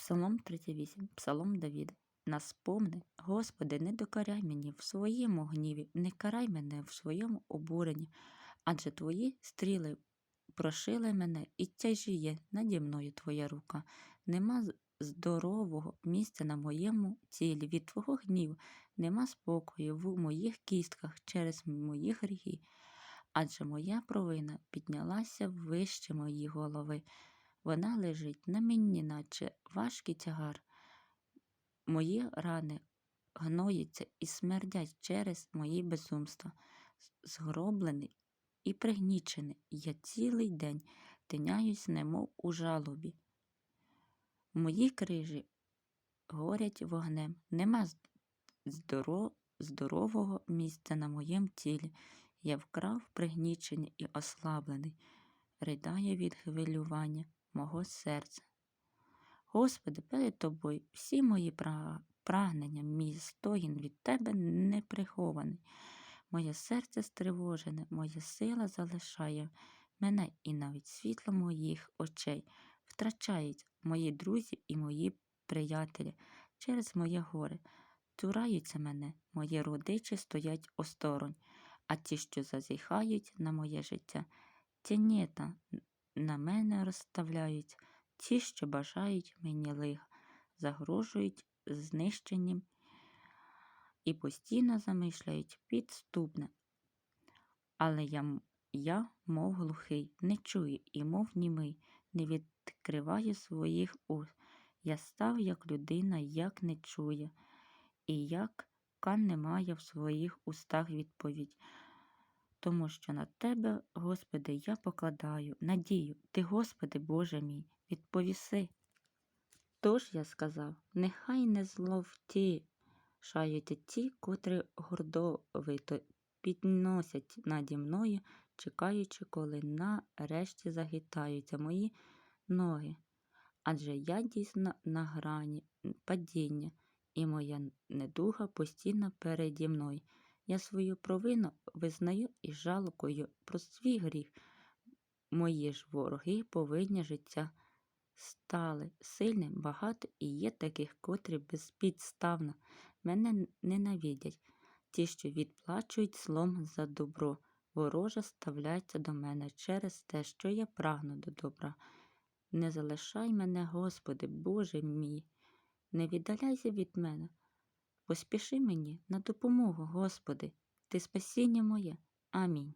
Псалом 38, Псалом Давіда. Нас помни, Господи, не докарай мені в своєму гніві, не карай мене в своєму обуренні, адже Твої стріли прошили мене, і тяжіє наді мною Твоя рука. Нема здорового місця на моєму тілі, від Твого гніву, нема спокою в моїх кістках через мої гріхи. Адже моя провина піднялася вище моєї голови. Вона лежить на мені, наче важкий тягар. Мої рани гноються і смердять через мої безумства. Згроблений і пригнічений, я цілий день тиняюсь, немов у жалобі. Мої крижі горять вогнем, нема здоро- здорового місця на моєму тілі. Я вкрав пригнічений і ослаблений, ридаю від хвилювання мого серця. Господи, перед тобою всі мої прагнення, мій стогін від тебе не прихований. Моє серце стривожене, моя сила залишає мене, і навіть світло моїх очей втрачають мої друзі і мої приятелі через моє горе. Цураються мене, мої родичі стоять осторонь, а ті, що зазіхають на моє життя, тінета на мене розставляють, ті, що бажають мені лиха, загрожують знищенням і постійно замишляють підступне. Але я, я, мов глухий, не чую і мов німий, не відкриваю своїх уст. Я став як людина, як не чує, і як кан не має в своїх устах відповідь. Тому що на тебе, Господи, я покладаю надію, Ти, Господи, Боже мій, відповіси. Тож я сказав, нехай не зловтішають ті, котрі гордовито підносять наді мною, чекаючи, коли нарешті загитаються мої ноги. Адже я дійсно на грані падіння, і моя недуга постійно переді мною. Я свою провину визнаю і жалкую про свій гріх. Мої ж вороги повинні життя стали сильним, багато і є таких, котрі безпідставно мене ненавидять, ті, що відплачують злом за добро. Вороже ставляться до мене через те, що я прагну до добра. Не залишай мене, Господи, Боже мій, не віддаляйся від мене. Поспіши мені на допомогу, Господи, Ти спасіння моє. Амінь.